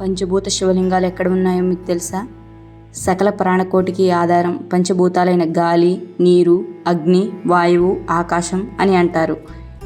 పంచభూత శివలింగాలు ఎక్కడ ఉన్నాయో మీకు తెలుసా? సకల ప్రాణకోటికి ఆధారం పంచభూతాలైన గాలి నీరు అగ్ని వాయువు ఆకాశం అని అంటారు.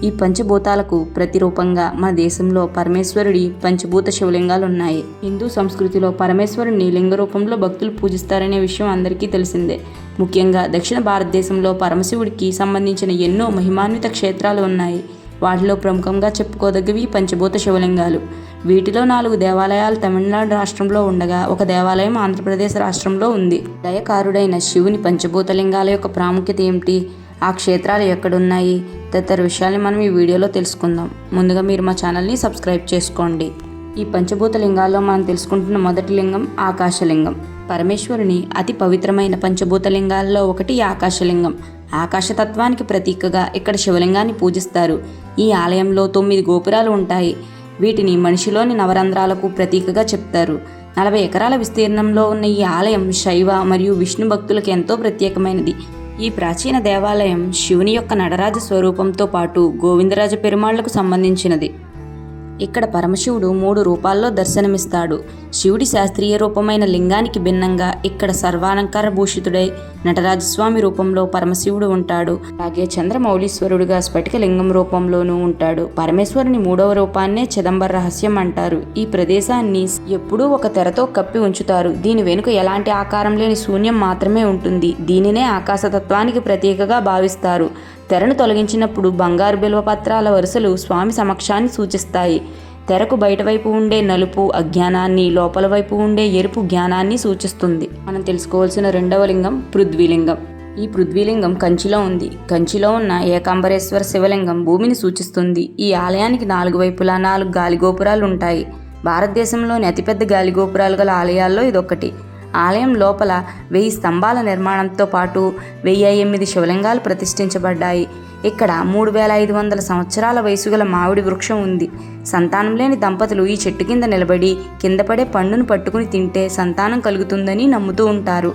ఈ పంచభూతాలకు ప్రతిరూపంగా మన దేశంలో పరమేశ్వరుడి పంచభూత శివలింగాలు ఉన్నాయి. హిందూ సంస్కృతిలో పరమేశ్వరుడిని లింగ రూపంలో భక్తులు పూజిస్తారనే విషయం అందరికీ తెలిసిందే. ముఖ్యంగా దక్షిణ భారతదేశంలో పరమశివుడికి సంబంధించిన ఎన్నో మహిమాన్విత క్షేత్రాలు ఉన్నాయి. వాటిలో ప్రముఖంగా చెప్పుకోదగ్గవి పంచభూత శివలింగాలు. వీటిలో నాలుగు దేవాలయాలు తమిళనాడు రాష్ట్రంలో ఉండగా ఒక దేవాలయం ఆంధ్రప్రదేశ్ రాష్ట్రంలో ఉంది. దయకారుడైన శివుని పంచభూత లింగాల యొక్క ప్రాముఖ్యత ఏమిటి? ఆ క్షేత్రాలు ఎక్కడున్నాయి? తదితర విషయాల్ని మనం ఈ వీడియోలో తెలుసుకుందాం. ముందుగా మీరు మా ఛానల్ని సబ్స్క్రైబ్ చేసుకోండి. ఈ పంచభూత లింగాల్లో మనం తెలుసుకుంటున్న మొదటి లింగం ఆకాశలింగం. పరమేశ్వరుని అతి పవిత్రమైన పంచభూత లింగాల్లో ఒకటి ఆకాశలింగం. ఆకాశతత్వానికి ప్రతీకగా ఇక్కడ శివలింగాన్ని పూజిస్తారు. ఈ ఆలయంలో తొమ్మిది గోపురాలు ఉంటాయి. వీటిని మనిషిలోని నవరంధ్రాలకు ప్రతీకగా చెప్తారు. నలభై ఎకరాల విస్తీర్ణంలో ఉన్న ఈ ఆలయం శైవ మరియు విష్ణు భక్తులకు ఎంతో ప్రత్యేకమైనది. ఈ ప్రాచీన దేవాలయం శివుని యొక్క నడరాజ స్వరూపంతో పాటు గోవిందరాజ పెరుమాళ్ళకు సంబంధించినది. ఇక్కడ పరమశివుడు మూడు రూపాల్లో దర్శనమిస్తాడు. శివుడి శాస్త్రీయ రూపమైన లింగానికి భిన్నంగా ఇక్కడ సర్వాలంకార భూషితుడై నటరాజస్వామి రూపంలో పరమశివుడు ఉంటాడు. అలాగే చంద్రమౌళీశ్వరుడుగా స్ఫటిక లింగం రూపంలోనూ ఉంటాడు. పరమేశ్వరుని మూడవ రూపాన్నే చిదంబర రహస్యం అంటారు. ఈ ప్రదేశాన్ని ఎప్పుడూ ఒక తెరతో కప్పి ఉంచుతారు. దీని వెనుక ఎలాంటి ఆకారం లేని శూన్యం మాత్రమే ఉంటుంది. దీనినే ఆకాశతత్వానికి ప్రతీకగా భావిస్తారు. తెరను తొలగించినప్పుడు బంగారు బిల్వపత్రాల వరుసలు స్వామి సమక్షాన్ని సూచిస్తాయి. తెరకు బయటవైపు ఉండే నలుపు అజ్ఞానాన్ని లోపల వైపు ఉండే ఎరుపు జ్ఞానాన్ని సూచిస్తుంది. మనం తెలుసుకోవాల్సిన రెండవ లింగం పృథ్వీలింగం. ఈ పృథ్వీలింగం కంచిలో ఉంది. కంచిలో ఉన్న ఏకాంబరేశ్వర శివలింగం భూమిని సూచిస్తుంది. ఈ ఆలయానికి నాలుగు వైపులా నాలుగు గాలిగోపురాలు ఉంటాయి భారతదేశంలోని అతిపెద్ద గాలిగోపురాలు గల ఆలయాల్లో ఇదొకటి ఆలయం లోపల వెయ్యి స్తంభాల నిర్మాణంతో పాటు వెయ్యి ఎనిమిది శివలింగాలు ప్రతిష్ఠించబడ్డాయి. ఇక్కడ మూడు వేల ఐదు వందల సంవత్సరాల వయసు గల మామిడి వృక్షం ఉంది. సంతానం లేని దంపతులు ఈ చెట్టు కింద నిలబడి కింద పడే పండును పట్టుకుని తింటే సంతానం కలుగుతుందని నమ్ముతూ ఉంటారు.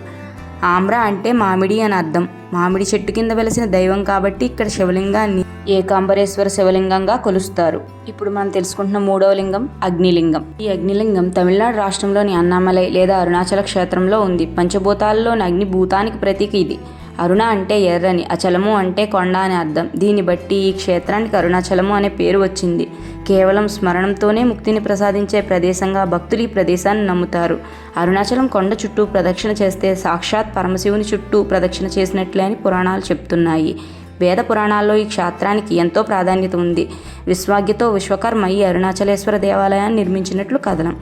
ఆమ్ర అంటే మామిడి అని అర్థం. మామిడి చెట్టు కింద వెలసిన దైవం కాబట్టి ఇక్కడ శివలింగాన్ని ఏకాంబరేశ్వర శివలింగంగా కొలుస్తారు. ఇప్పుడు మనం తెలుసుకుంటున్న మూడవ లింగం అగ్నిలింగం. ఈ అగ్నిలింగం తమిళనాడు రాష్ట్రంలోని అన్నామలై లేదా అరుణాచల క్షేత్రంలో ఉంది. పంచభూతాల్లోని అగ్ని భూతానికి ప్రతీక ఇది. అరుణ అంటే ఎర్రని అచలము అంటే కొండ అని అర్థం. దీన్ని బట్టి ఈ క్షేత్రానికి అరుణాచలము అనే పేరు వచ్చింది. కేవలం స్మరణంతోనే ముక్తిని ప్రసాదించే ప్రదేశంగా భక్తులు ఈ ప్రదేశాన్ని నమ్ముతారు. అరుణాచలం కొండ చుట్టూ ప్రదక్షిణ చేస్తే సాక్షాత్ పరమశివుని చుట్టూ ప్రదక్షిణ చేసినట్లే అని పురాణాలు చెప్తున్నాయి. వేద పురాణాల్లో ఈ క్షేత్రానికి ఎంతో ప్రాధాన్యత ఉంది. విశ్వాగ్యతో విశ్వకర్మ ఈ అరుణాచలేశ్వర దేవాలయాన్ని నిర్మించినట్లు కథనం.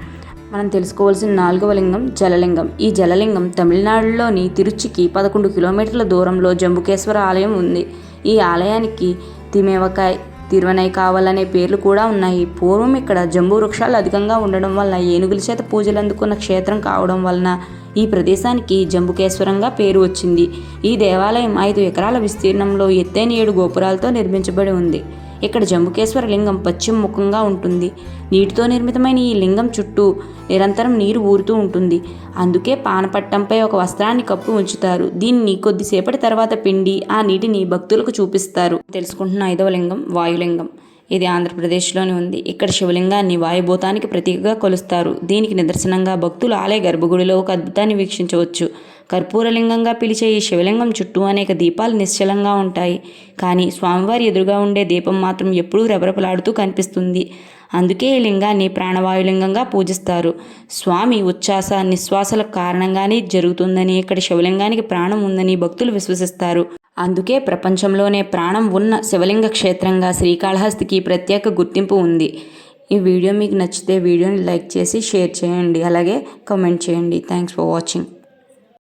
మనం తెలుసుకోవాల్సిన నాలుగవ లింగం జలలింగం. ఈ జలలింగం తమిళనాడులోని తిరుచికి పదకొండు కిలోమీటర్ల దూరంలో జంబుకేశ్వర ఆలయం ఉంది. ఈ ఆలయానికి తిమేవకాయ్ తిరువనై కావాలనే పేర్లు కూడా ఉన్నాయి. పూర్వం ఇక్కడ జంబు వృక్షాలు అధికంగా ఉండడం వల్ల ఏనుగుల చేత పూజలు అందుకున్న క్షేత్రం కావడం వలన ఈ ప్రదేశానికి జంబుకేశ్వరంగా పేరు వచ్చింది. ఈ దేవాలయం ఐదు ఎకరాల విస్తీర్ణంలో ఎత్తైన ఏడు గోపురాలతో నిర్మించబడి ఉంది. ఇక్కడ జంబుకేశ్వర లింగం పశ్చిమ ముఖంగా ఉంటుంది. నీటితో నిర్మితమైన ఈ లింగం చుట్టూ నిరంతరం నీరు ఊరుతూ ఉంటుంది. అందుకే పానపట్టంపై ఒక వస్త్రాన్ని కప్పు ఉంచుతారు. దీన్ని కొద్దిసేపటి తర్వాత పిండి ఆ నీటిని భక్తులకు చూపిస్తారు. తెలుసుకుంటున్న ఐదవ లింగం వాయులింగం. ఇది ఆంధ్రప్రదేశ్లోని ఉంది. ఇక్కడ శివలింగాన్ని వాయుభూతానికి ప్రతీకగా కొలుస్తారు. దీనికి నిదర్శనంగా భక్తులు ఆలయ గర్భగుడిలో ఒక అద్భుతాన్ని వీక్షించవచ్చు. కర్పూరలింగంగా పిలిచే ఈ శివలింగం చుట్టూ అనేక దీపాలు నిశ్చలంగా ఉంటాయి. కానీ స్వామివారి ఎదురుగా ఉండే దీపం మాత్రం ఎప్పుడూ రెబరపలాడుతూ కనిపిస్తుంది. అందుకే ఈ లింగాన్ని ప్రాణవాయులింగంగా పూజిస్తారు. స్వామి ఉచ్ఛ్వాస నిశ్వాసల కారణంగానే జరుగుతుందని ఇక్కడ శివలింగానికి ప్రాణం ఉందని భక్తులు విశ్వసిస్తారు. అందుకే ప్రపంచంలోనే ప్రాణం ఉన్న శివలింగ క్షేత్రంగా శ్రీకాళహస్తికి ప్రత్యేక గుర్తింపు ఉంది. ఈ వీడియో మీకు నచ్చితే వీడియోని లైక్ చేసి షేర్ చేయండి. అలాగే కమెంట్ చేయండి. Thanks for watching.